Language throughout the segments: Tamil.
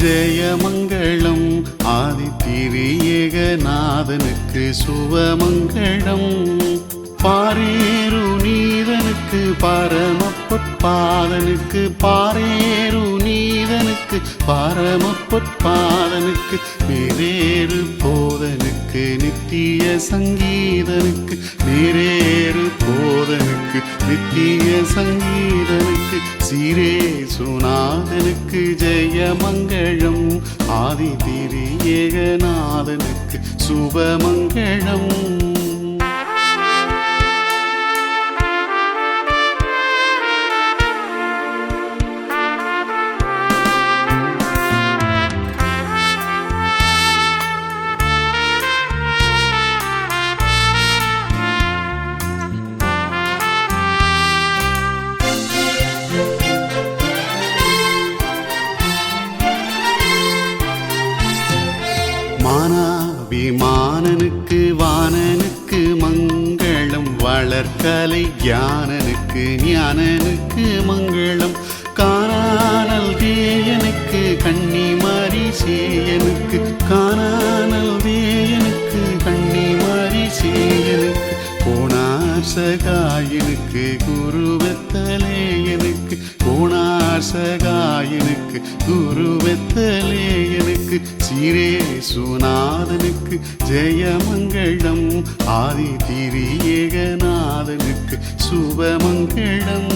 ஜெயமங்களம் ஆதித்திரியேகநாதனுக்கு சுவமங்களம் பாரேரு நீதனுக்கு பரமப்பொற்பாதனுக்கு பாரேரு நீதனுக்கு பரமப்பொற்பாதனுக்கு நேரேறு போதனுக்கு நித்திய சங்கீதனுக்கு நேரேறு போதனுக்கு நித்திய சங்கீதனுக்கு சீரே சுநாதனுக்கு ஜெயமங்கழம் ஆதி ஏகநாதனுக்கு சுபமங்கழம் மங்களம் ஞானனுக்கு ஞானனுக்கு மங்களம். காணானல் தேயனுக்கு கன்னிமாரி சேயனுக்கு காணானல் தேயனுக்கு கன்னிமாரி சேயனுக்கு போனார் சகாயனுக்கு குருவத்தலேயனுக்கு போனார் சகாயனுக்கு குருவத்தலேயனுக்கு சீரே சுநாதனுக்கு ஜெயமங்களம் ஆதி திரியேகநாதனுக்கு சுபமங்களம்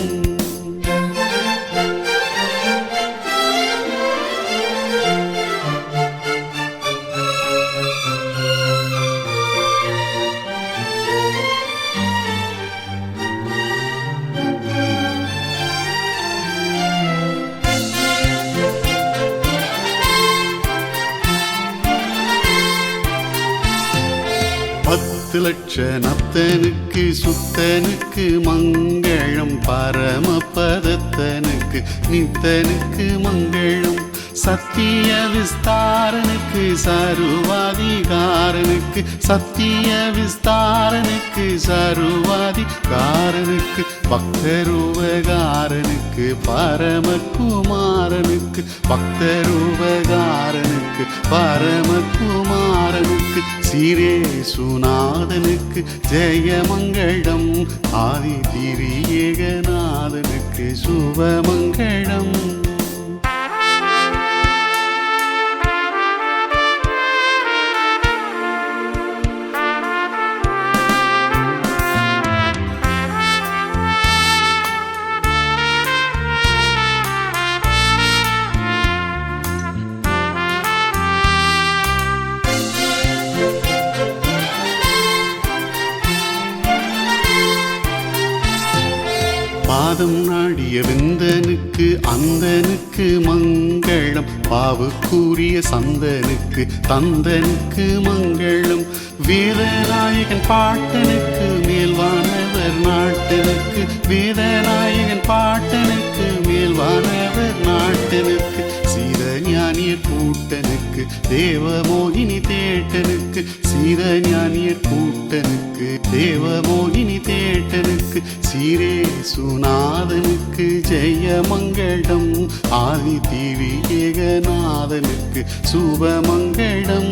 பத்து லட்ச நத்தனுக்கு சுத்தனுக்கு மங்களம் பரமபதத்தனுக்கு நித்தனுக்கு மங்களம் சத்திய விஸ்தாரனுக்கு சருவாதிகாரனுக்கு சத்திய விஸ்தாரனுக்கு சருவாதிகாரனுக்கு பக்தரூபகாரனுக்கு பரமகுமாரனுக்கு பக்தரூபகாரனுக்கு பரமகுமாரனுக்கு சீரே ஜெயமங்கடம். ஆதி திரியேகநாதனுக்கு சுபமங்களம் பாதம் நாடிய விந்தனுக்கு அந்தனுக்கு மங்களம். பாவுக்குரிய சந்தனுக்கு தந்தனுக்கு மங்களம். வீரநாயகன் பாட்டனுக்கு மேல்வானவர் நாட்டனுக்கு. வீரநாயகன் பாட்டனுக்கு மேல்வானவர் நாட்டனுக்கு. சீதஞானியர் கூட்டனுக்கு தேவமோகினி தேட்டனுக்கு. சீதஞானியர் கூட்டனுக்கு தேவமோகினி தேட்டனுக்கு. சீரே சுன ஜெயமங்களம் ஆதி திவி ஏகநாதனுக்கு சுபமங்கடம்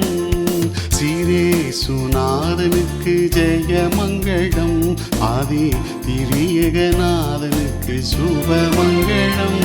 சீரே சுநாதனுக்கு ஜெயமங்களம் ஆதி திரியகநாதனுக்கு சுபமங்களம்